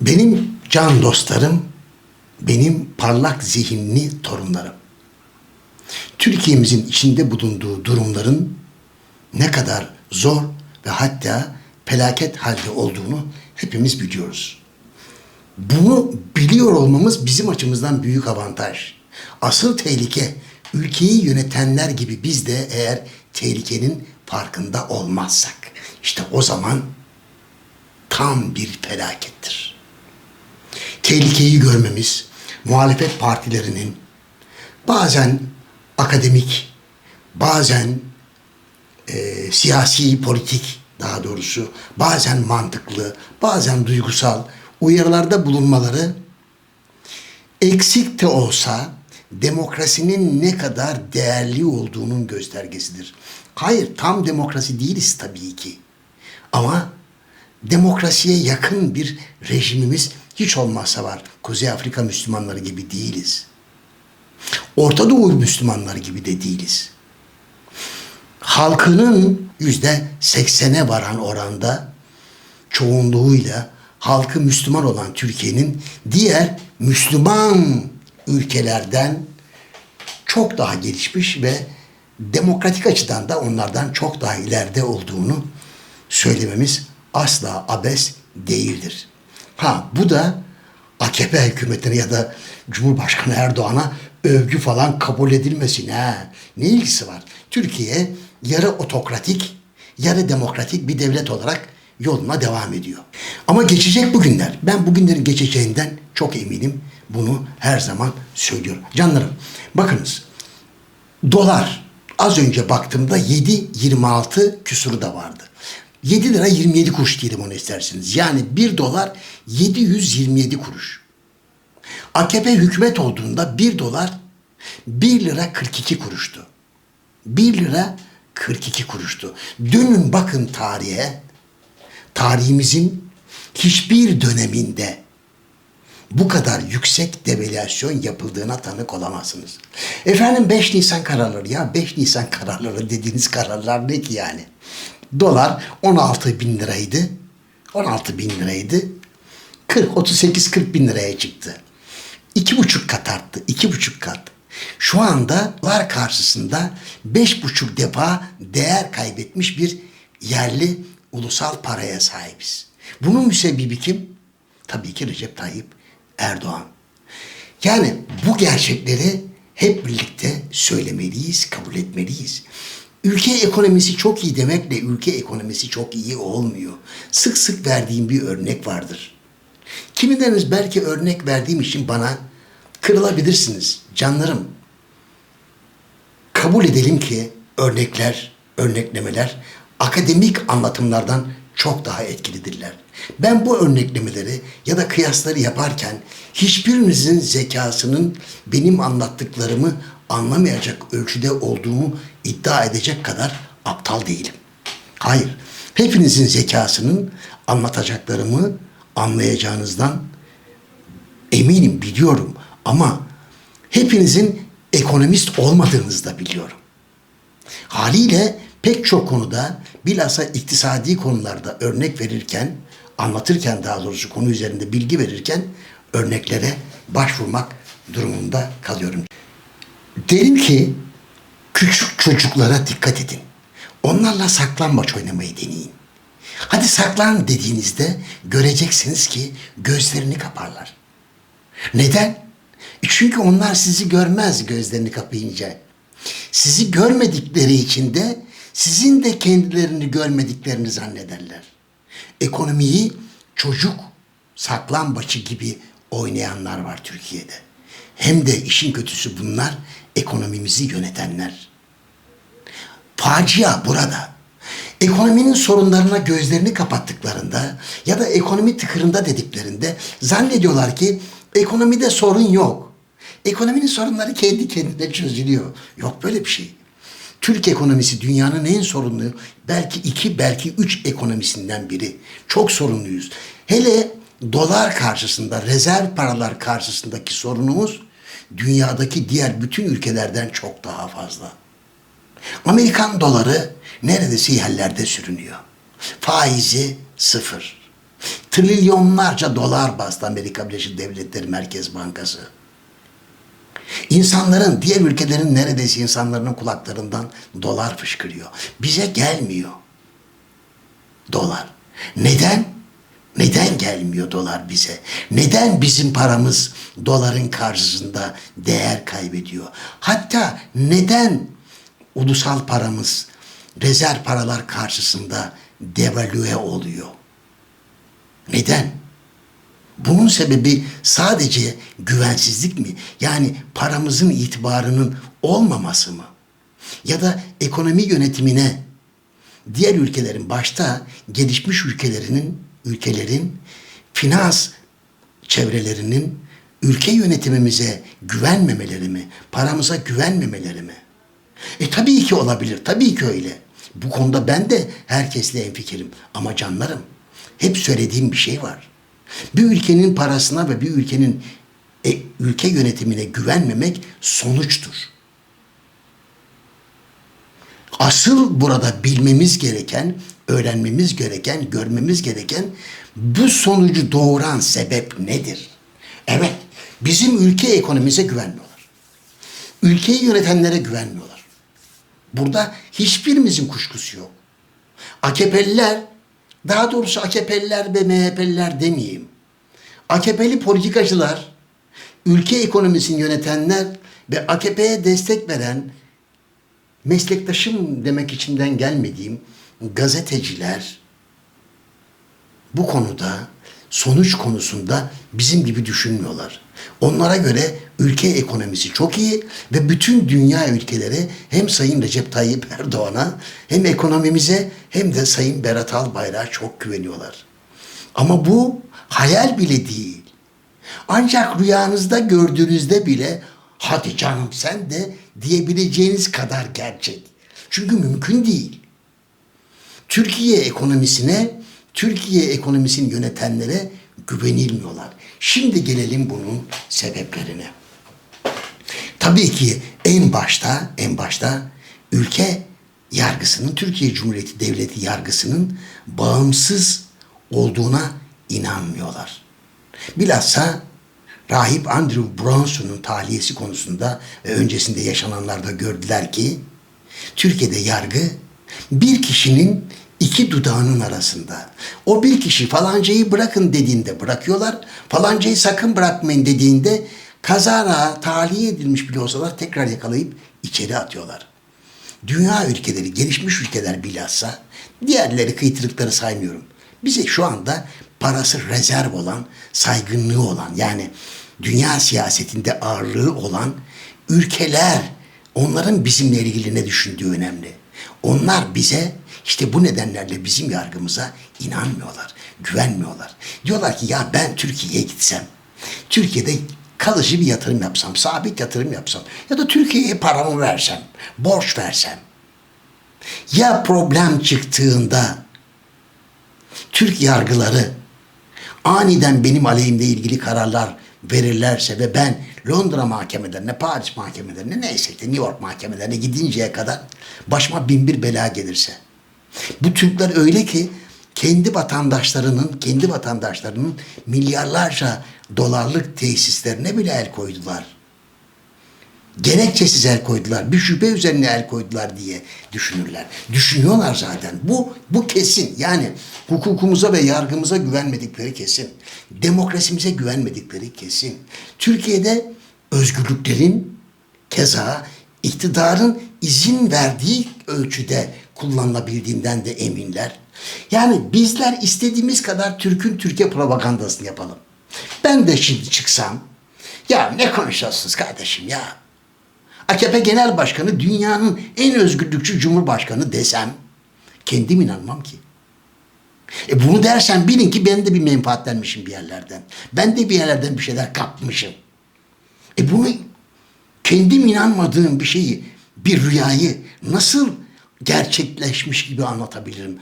Benim can dostlarım, benim parlak zihinli torunlarım. Türkiye'mizin içinde bulunduğu durumların ne kadar zor ve hatta felaket halde olduğunu hepimiz biliyoruz. Bunu biliyor olmamız bizim açımızdan büyük avantaj. Asıl tehlike ülkeyi yönetenler gibi biz de eğer tehlikenin farkında olmazsak işte o zaman tam bir felakettir. Tehlikeyi görmemiz, muhalefet partilerinin bazen akademik, bazen e, siyasi, politik daha doğrusu bazen mantıklı, bazen duygusal uyarılarda bulunmaları eksik de olsa demokrasinin ne kadar değerli olduğunun göstergesidir. Hayır, tam demokrasi değiliz tabii ki. Ama demokrasiye yakın bir rejimimiz hiç olmazsa var. Kuzey Afrika Müslümanları gibi değiliz. Orta Doğu Müslümanları gibi de değiliz. Halkının yüzde seksene varan oranda çoğunluğuyla halkı Müslüman olan Türkiye'nin diğer Müslüman ülkelerden çok daha gelişmiş ve demokratik açıdan da onlardan çok daha ileride olduğunu söylememiz asla abes değildir. Ha bu da AKP hükümetine ya da Cumhurbaşkanı Erdoğan'a övgü falan kabul edilmesin ha. Ne ilgisi var? Türkiye yarı otokratik, yarı demokratik bir devlet olarak yoluna devam ediyor. Ama geçecek bugünler. Ben bugünlerin geçeceğinden çok eminim. Bunu her zaman söylüyorum. Canlarım bakınız dolar az önce baktığımda 7.26 küsuru da vardı. 7 lira 27 kuruş diyelim onu isterseniz. Yani 1 dolar 727 kuruş. AKP hükümet olduğunda 1 dolar 1 lira 42 kuruştu. 1 lira 42 kuruştu. Dönün bakın tarihe. Tarihimizin hiçbir döneminde bu kadar yüksek devalüasyon yapıldığına tanık olamazsınız. Efendim 5 Nisan kararları ya 5 Nisan kararları dediğiniz kararlar ne ki yani? Dolar 16 bin liraydı. 16 bin liraydı. 40, 38, 40 bin liraya çıktı. İki buçuk kat arttı. iki buçuk kat. Şu anda dolar karşısında beş buçuk defa değer kaybetmiş bir yerli ulusal paraya sahibiz. Bunun müsebbibi kim? Tabii ki Recep Tayyip Erdoğan. Yani bu gerçekleri hep birlikte söylemeliyiz, kabul etmeliyiz. Ülke ekonomisi çok iyi demekle ülke ekonomisi çok iyi olmuyor. Sık sık verdiğim bir örnek vardır. Kimileriniz belki örnek verdiğim için bana kırılabilirsiniz. Canlarım, kabul edelim ki örnekler, örneklemeler akademik anlatımlardan çok daha etkilidirler. Ben bu örneklemeleri ya da kıyasları yaparken hiçbirinizin zekasının benim anlattıklarımı anlamayacak ölçüde olduğumu iddia edecek kadar aptal değilim. Hayır, hepinizin zekasının anlatacaklarımı anlayacağınızdan eminim, biliyorum ama hepinizin ekonomist olmadığınızı da biliyorum. Haliyle pek çok konuda bilhassa iktisadi konularda örnek verirken, anlatırken daha doğrusu konu üzerinde bilgi verirken örneklere başvurmak durumunda kalıyorum. Derim ki küçük çocuklara dikkat edin. Onlarla saklambaç oynamayı deneyin. Hadi saklan dediğinizde göreceksiniz ki gözlerini kaparlar. Neden? E Çünkü onlar sizi görmez gözlerini kapayınca. Sizi görmedikleri için de sizin de kendilerini görmediklerini zannederler. Ekonomiyi çocuk saklambaçı gibi oynayanlar var Türkiye'de. Hem de işin kötüsü bunlar ekonomimizi yönetenler. Facia burada. Ekonominin sorunlarına gözlerini kapattıklarında ya da ekonomi tıkırında dediklerinde zannediyorlar ki ekonomide sorun yok. Ekonominin sorunları kendi kendine çözülüyor. Yok böyle bir şey. Türk ekonomisi dünyanın en sorunlu belki iki belki üç ekonomisinden biri. Çok sorunluyuz. Hele dolar karşısında rezerv paralar karşısındaki sorunumuz dünyadaki diğer bütün ülkelerden çok daha fazla. Amerikan doları neredeyse yerlerde sürünüyor. Faizi sıfır. trilyonlarca dolar bastı Amerika Birleşik Devletleri Merkez Bankası. İnsanların, diğer ülkelerin neredeyse insanların kulaklarından dolar fışkırıyor. Bize gelmiyor dolar. Neden? Neden gelmiyor dolar bize? Neden bizim paramız doların karşısında değer kaybediyor? Hatta neden ulusal paramız rezerv paralar karşısında devalüe oluyor? Neden? Bunun sebebi sadece güvensizlik mi? Yani paramızın itibarının olmaması mı? Ya da ekonomi yönetimine diğer ülkelerin başta gelişmiş ülkelerinin ülkelerin finans çevrelerinin ülke yönetimimize güvenmemeleri mi? Paramıza güvenmemeleri mi? E tabii ki olabilir. Tabii ki öyle. Bu konuda ben de herkesle enfikirim. Ama canlarım hep söylediğim bir şey var. Bir ülkenin parasına ve bir ülkenin e, ülke yönetimine güvenmemek sonuçtur. Asıl burada bilmemiz gereken, öğrenmemiz gereken, görmemiz gereken bu sonucu doğuran sebep nedir? Evet, bizim ülke ekonomimize güvenmiyorlar. Ülkeyi yönetenlere güvenmiyorlar. Burada hiçbirimizin kuşkusu yok. AKP'liler, daha doğrusu AKP'liler ve MHP'liler demeyeyim. AKP'li politikacılar, ülke ekonomisini yönetenler ve AKP'ye destek veren meslektaşım demek içimden gelmediğim gazeteciler bu konuda sonuç konusunda bizim gibi düşünmüyorlar. Onlara göre ülke ekonomisi çok iyi ve bütün dünya ülkeleri hem Sayın Recep Tayyip Erdoğan'a hem ekonomimize hem de Sayın Berat Albayrak'a çok güveniyorlar. Ama bu hayal bile değil. Ancak rüyanızda gördüğünüzde bile hadi canım sen de diyebileceğiniz kadar gerçek. Çünkü mümkün değil. Türkiye ekonomisine, Türkiye ekonomisini yönetenlere güvenilmiyorlar. Şimdi gelelim bunun sebeplerine. Tabii ki en başta, en başta ülke yargısının, Türkiye Cumhuriyeti Devleti yargısının bağımsız olduğuna inanmıyorlar. Bilhassa Rahip Andrew Bronson'un tahliyesi konusunda ve öncesinde yaşananlarda gördüler ki Türkiye'de yargı bir kişinin iki dudağının arasında. O bir kişi falancayı bırakın dediğinde bırakıyorlar. Falancayı sakın bırakmayın dediğinde kazara tahliye edilmiş bile olsalar tekrar yakalayıp içeri atıyorlar. Dünya ülkeleri, gelişmiş ülkeler bilhassa diğerleri kıytırıkları saymıyorum. Bize şu anda parası rezerv olan, saygınlığı olan yani dünya siyasetinde ağırlığı olan ülkeler onların bizimle ilgili ne düşündüğü önemli. Onlar bize işte bu nedenlerle bizim yargımıza inanmıyorlar, güvenmiyorlar. Diyorlar ki ya ben Türkiye'ye gitsem, Türkiye'de kalıcı bir yatırım yapsam, sabit yatırım yapsam ya da Türkiye'ye paramı versem, borç versem. Ya problem çıktığında Türk yargıları aniden benim aleyhimde ilgili kararlar verirlerse ve ben Londra mahkemelerine, Paris mahkemelerine neyse işte New York mahkemelerine gidinceye kadar başıma bin bir bela gelirse. Bu Türkler öyle ki kendi vatandaşlarının, kendi vatandaşlarının milyarlarca dolarlık tesislerine bile el koydular. Gerekçesiz el koydular. Bir şüphe üzerine el koydular diye düşünürler. Düşünüyorlar zaten. Bu bu kesin. Yani hukukumuza ve yargımıza güvenmedikleri kesin. Demokrasimize güvenmedikleri kesin. Türkiye'de özgürlüklerin keza iktidarın izin verdiği ölçüde kullanılabildiğinden de eminler. Yani bizler istediğimiz kadar Türk'ün Türkiye propagandasını yapalım. Ben de şimdi çıksam ya ne konuşuyorsunuz kardeşim ya? AKP Genel Başkanı dünyanın en özgürlükçü cumhurbaşkanı desem kendim inanmam ki. E bunu dersen bilin ki ben de bir menfaatlenmişim bir yerlerden. Ben de bir yerlerden bir şeyler kapmışım. E bunu kendim inanmadığım bir şeyi, bir rüyayı nasıl gerçekleşmiş gibi anlatabilirim?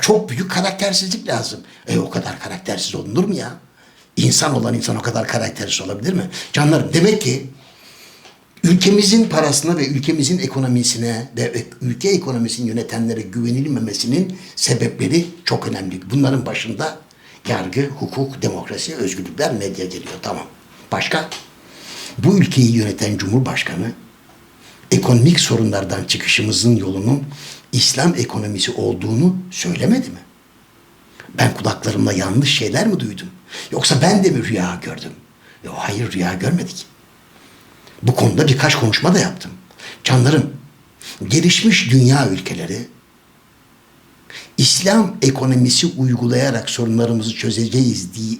Çok büyük karaktersizlik lazım. E o kadar karaktersiz olunur mu ya? İnsan olan insan o kadar karaktersiz olabilir mi? Canlarım demek ki ülkemizin parasına ve ülkemizin ekonomisine ve ülke ekonomisini yönetenlere güvenilmemesinin sebepleri çok önemli. Bunların başında Yargı, hukuk, demokrasi, özgürlükler, medya geliyor. Tamam. Başka? Bu ülkeyi yöneten Cumhurbaşkanı ekonomik sorunlardan çıkışımızın yolunun İslam ekonomisi olduğunu söylemedi mi? Ben kulaklarımla yanlış şeyler mi duydum? Yoksa ben de mi rüya gördüm? Yok hayır rüya görmedik. Bu konuda birkaç konuşma da yaptım. Canlarım, gelişmiş dünya ülkeleri İslam ekonomisi uygulayarak sorunlarımızı çözeceğiz di-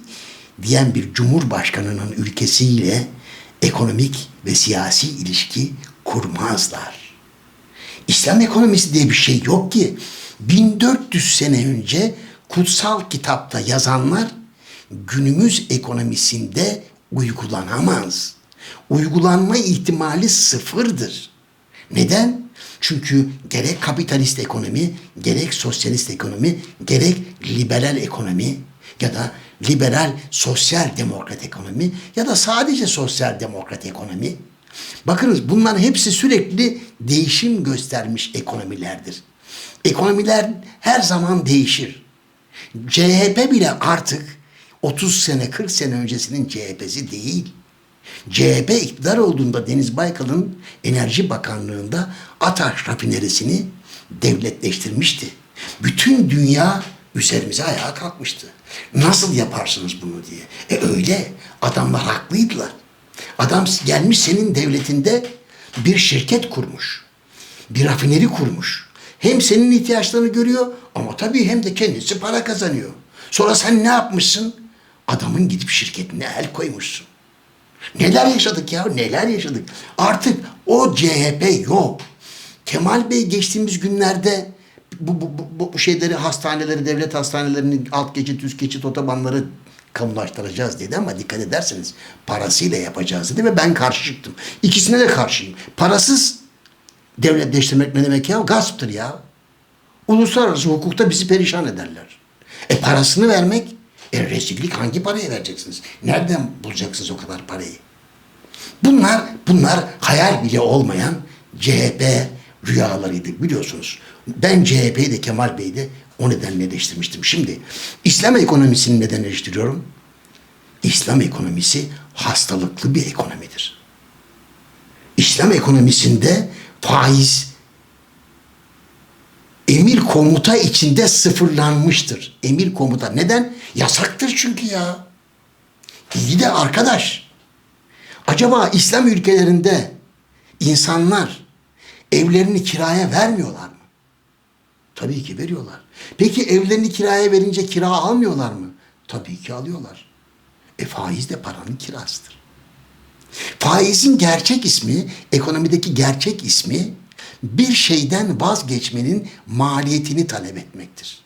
diyen bir cumhurbaşkanının ülkesiyle ekonomik ve siyasi ilişki kurmazlar. İslam ekonomisi diye bir şey yok ki. 1400 sene önce kutsal kitapta yazanlar günümüz ekonomisinde uygulanamaz. Uygulanma ihtimali sıfırdır. Neden? Çünkü gerek kapitalist ekonomi, gerek sosyalist ekonomi, gerek liberal ekonomi ya da liberal sosyal demokrat ekonomi ya da sadece sosyal demokrat ekonomi. Bakınız bunların hepsi sürekli değişim göstermiş ekonomilerdir. Ekonomiler her zaman değişir. CHP bile artık 30 sene 40 sene öncesinin CHP'si değil. CHP iktidar olduğunda Deniz Baykal'ın Enerji Bakanlığı'nda Ataş rafinerisini devletleştirmişti. Bütün dünya üzerimize ayağa kalkmıştı. Nasıl yaparsınız bunu diye. E öyle. Adamlar haklıydılar. Adam gelmiş senin devletinde bir şirket kurmuş. Bir rafineri kurmuş. Hem senin ihtiyaçlarını görüyor ama tabii hem de kendisi para kazanıyor. Sonra sen ne yapmışsın? Adamın gidip şirketine el koymuşsun. Neler yaşadık ya neler yaşadık. Artık o CHP yok. Kemal Bey geçtiğimiz günlerde bu, bu, bu, bu şeyleri hastaneleri, devlet hastanelerini alt geçit, üst geçit otobanları kamulaştıracağız dedi ama dikkat ederseniz parasıyla yapacağız dedi ve ben karşı çıktım. İkisine de karşıyım. Parasız devletleştirmek ne demek ya? Gasptır ya. Uluslararası hukukta bizi perişan ederler. E parasını vermek, e rezillik hangi paraya vereceksiniz? Nereden bulacaksınız o kadar parayı? Bunlar, bunlar hayal bile olmayan CHP rüyalarıydı biliyorsunuz. Ben CHP'yi de Kemal Bey'i de o nedenle eleştirmiştim. Şimdi İslam ekonomisini neden eleştiriyorum? İslam ekonomisi hastalıklı bir ekonomidir. İslam ekonomisinde faiz emir komuta içinde sıfırlanmıştır. Emir komuta. Neden? Yasaktır çünkü ya. İyi de arkadaş. Acaba İslam ülkelerinde insanlar evlerini kiraya vermiyorlar mı? Tabii ki veriyorlar. Peki evlerini kiraya verince kira almıyorlar mı? Tabii ki alıyorlar. E faiz de paranın kirasıdır. Faizin gerçek ismi, ekonomideki gerçek ismi bir şeyden vazgeçmenin maliyetini talep etmektir.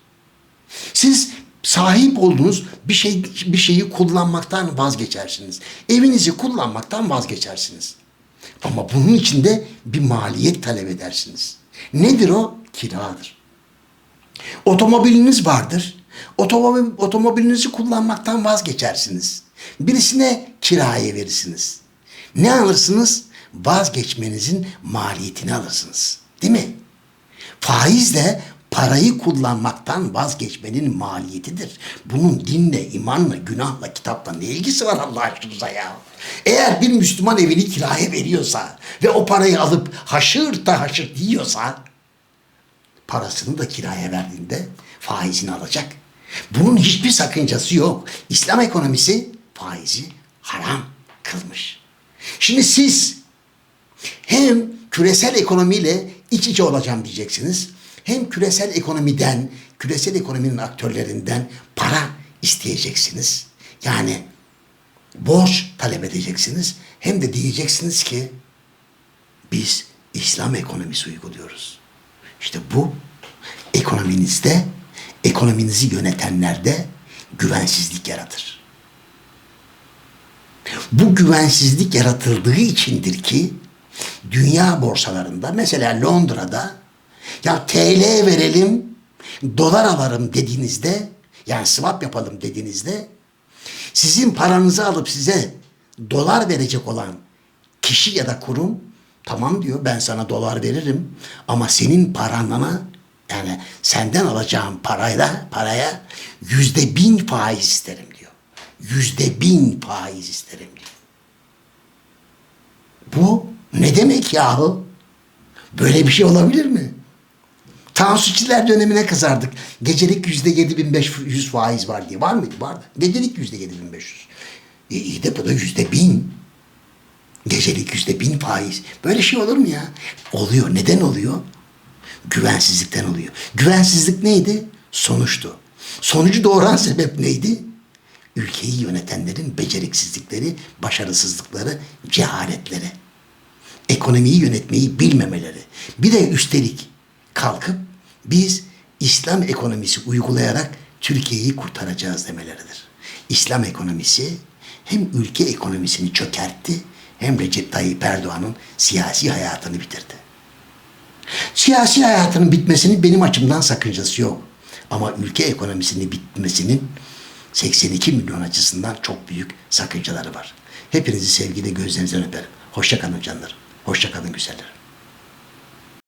Siz sahip olduğunuz bir şey bir şeyi kullanmaktan vazgeçersiniz. Evinizi kullanmaktan vazgeçersiniz. Ama bunun için de bir maliyet talep edersiniz. Nedir o? Kiradır. Otomobiliniz vardır. Otomobil, otomobilinizi kullanmaktan vazgeçersiniz. Birisine kiraya verirsiniz. Ne alırsınız? Vazgeçmenizin maliyetini alırsınız. Değil mi? Faiz de parayı kullanmaktan vazgeçmenin maliyetidir. Bunun dinle, imanla, günahla, kitapla ne ilgisi var Allah aşkınıza ya? Eğer bir Müslüman evini kiraya veriyorsa ve o parayı alıp haşır da haşır yiyorsa parasını da kiraya verdiğinde faizini alacak. Bunun hiçbir sakıncası yok. İslam ekonomisi faizi haram kılmış. Şimdi siz hem küresel ekonomiyle iç içe olacağım diyeceksiniz. Hem küresel ekonomiden, küresel ekonominin aktörlerinden para isteyeceksiniz. Yani borç talep edeceksiniz. Hem de diyeceksiniz ki biz İslam ekonomisi uyguluyoruz. İşte bu ekonominizde, ekonominizi yönetenlerde güvensizlik yaratır. Bu güvensizlik yaratıldığı içindir ki dünya borsalarında mesela Londra'da ya TL verelim dolar alalım dediğinizde yani swap yapalım dediğinizde sizin paranızı alıp size dolar verecek olan kişi ya da kurum tamam diyor ben sana dolar veririm ama senin paranla Yani senden alacağım parayla paraya yüzde bin faiz isterim diyor. Yüzde bin faiz isterim diyor. Bu ne demek yahu? Böyle bir şey olabilir mi? Tansu Çiller dönemine kızardık. Gecelik yüzde yedi bin beş yüz faiz var diye. Var mıydı? Vardı. Gecelik yüzde yedi bin beş yüz. E, iyi de bu da yüzde bin. Gecelik yüzde bin faiz. Böyle şey olur mu ya? Oluyor. Neden oluyor? Güvensizlikten oluyor. Güvensizlik neydi? Sonuçtu. Sonucu doğuran sebep neydi? Ülkeyi yönetenlerin beceriksizlikleri, başarısızlıkları, cehaletleri. Ekonomiyi yönetmeyi bilmemeleri. Bir de üstelik kalkıp biz İslam ekonomisi uygulayarak Türkiye'yi kurtaracağız demeleridir. İslam ekonomisi hem ülke ekonomisini çökertti hem Recep Tayyip Erdoğan'ın siyasi hayatını bitirdi. Siyasi hayatının bitmesinin benim açımdan sakıncası yok. Ama ülke ekonomisinin bitmesinin 82 milyon açısından çok büyük sakıncaları var. Hepinizi sevgiyle gözlerinizden öperim. Hoşça kalın canlarım. Hoşça kalın güzellerim.